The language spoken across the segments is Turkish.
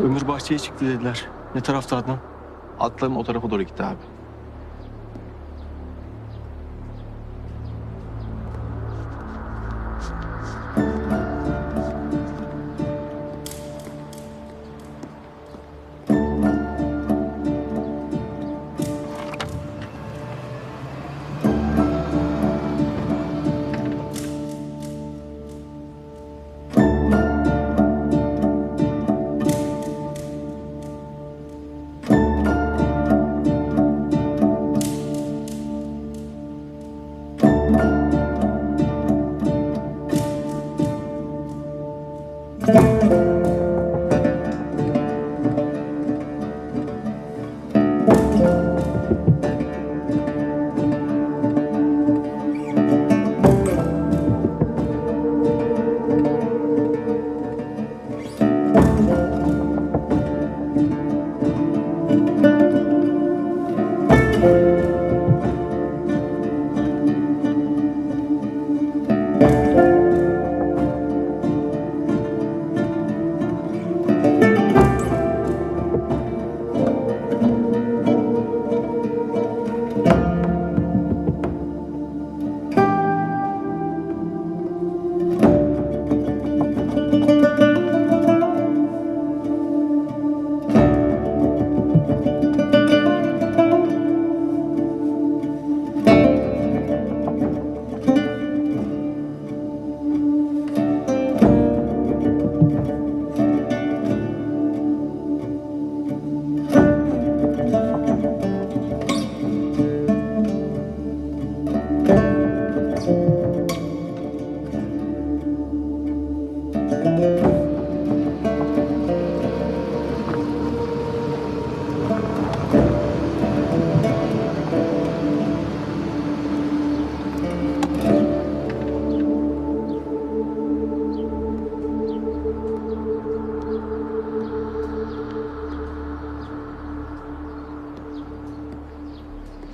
Ömür bahçeye çıktı dediler. Ne tarafta Adnan? Atlarım o tarafa doğru gitti abi.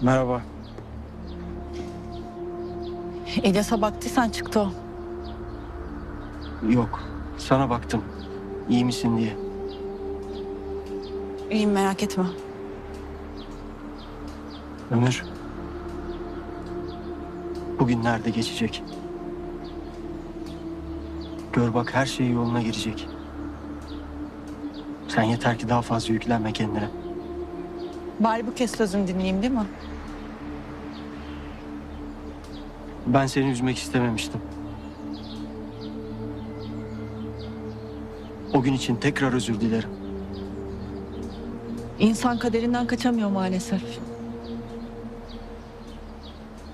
Merhaba. İlyas'a baktıysan çıktı o. Yok. Sana baktım. İyi misin diye. İyiyim merak etme. Ömür. Bugün nerede geçecek? Gör bak her şey yoluna girecek. Sen yeter ki daha fazla yüklenme kendine. Bari bu kez sözünü dinleyeyim değil mi? Ben seni üzmek istememiştim. O gün için tekrar özür dilerim. İnsan kaderinden kaçamıyor maalesef.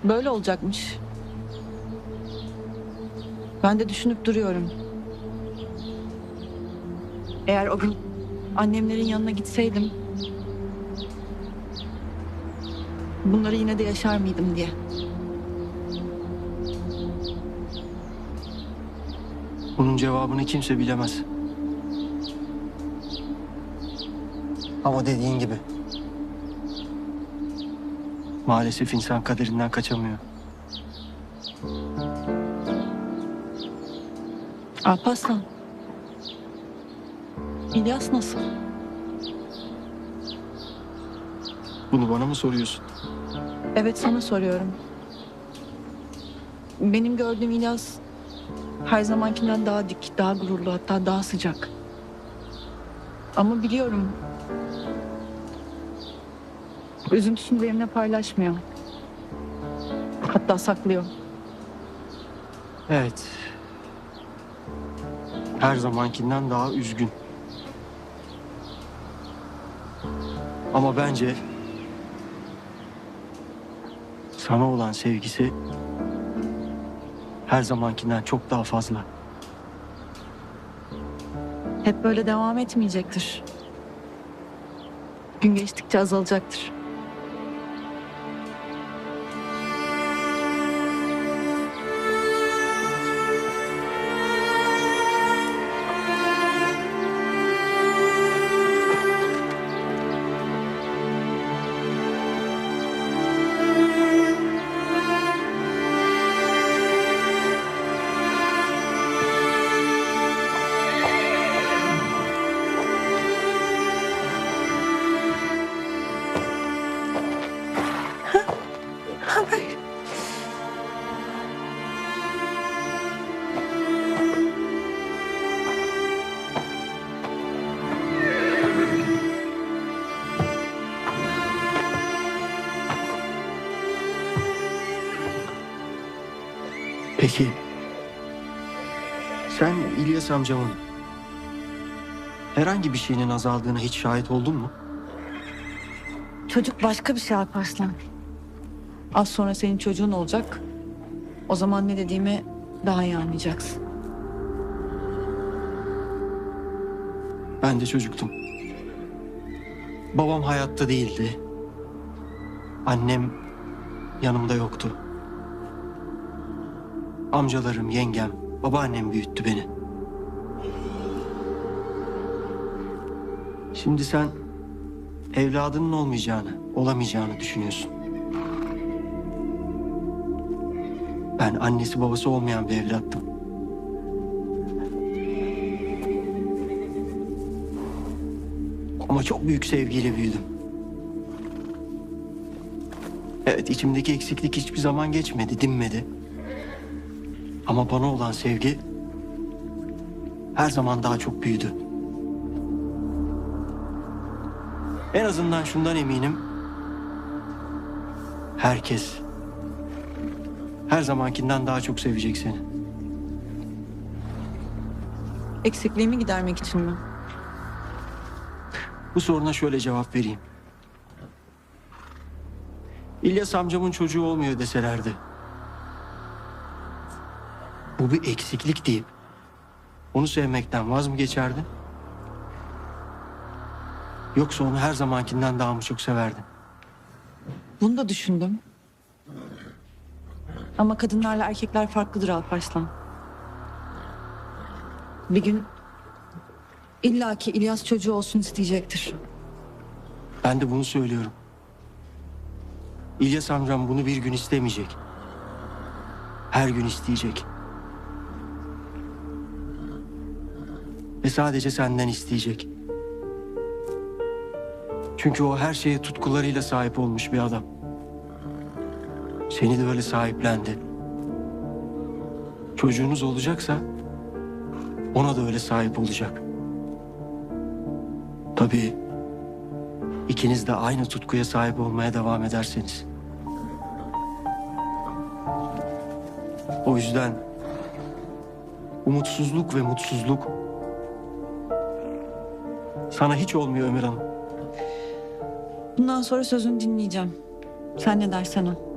Böyle olacakmış. Ben de düşünüp duruyorum. Eğer o gün annemlerin yanına gitseydim... ...bunları yine de yaşar mıydım diye. Bunun cevabını kimse bilemez. Ama dediğin gibi. Maalesef insan kaderinden kaçamıyor. Alparslan. İlyas nasıl? Bunu bana mı soruyorsun? Evet sana soruyorum. Benim gördüğüm İlyas her zamankinden daha dik, daha gururlu hatta daha sıcak. Ama biliyorum. Üzüntüsünü benimle paylaşmıyor. Hatta saklıyor. Evet. Her zamankinden daha üzgün. Ama bence sana olan sevgisi her zamankinden çok daha fazla. Hep böyle devam etmeyecektir. Gün geçtikçe azalacaktır. Peki sen İlyas amcamın herhangi bir şeyinin azaldığına hiç şahit oldun mu? Çocuk başka bir şey Alparslan. Az sonra senin çocuğun olacak. O zaman ne dediğimi daha iyi anlayacaksın. Ben de çocuktum. Babam hayatta değildi. Annem yanımda yoktu. Amcalarım, yengem, babaannem büyüttü beni. Şimdi sen evladının olmayacağını, olamayacağını düşünüyorsun. Ben annesi babası olmayan bir evlattım. Ama çok büyük sevgiyle büyüdüm. Evet içimdeki eksiklik hiçbir zaman geçmedi, dinmedi. Ama bana olan sevgi her zaman daha çok büyüdü. En azından şundan eminim. Herkes her zamankinden daha çok sevecek seni. Eksikliğimi gidermek için mi? Bu soruna şöyle cevap vereyim. İlyas amcamın çocuğu olmuyor deselerdi. Bu bir eksiklik deyip onu sevmekten vaz mı geçerdin? Yoksa onu her zamankinden daha mı çok severdin? Bunu da düşündüm. Ama kadınlarla erkekler farklıdır Alparslan. Bir gün illaki İlyas çocuğu olsun isteyecektir. Ben de bunu söylüyorum. İlyas amcam bunu bir gün istemeyecek. Her gün isteyecek. Ve sadece senden isteyecek. Çünkü o her şeye tutkularıyla sahip olmuş bir adam. Seni de öyle sahiplendi. Çocuğunuz olacaksa ona da öyle sahip olacak. Tabii İkiniz de aynı tutkuya sahip olmaya devam ederseniz. O yüzden umutsuzluk ve mutsuzluk sana hiç olmuyor Ömer Hanım. Bundan sonra sözünü dinleyeceğim. Sen ne dersen o.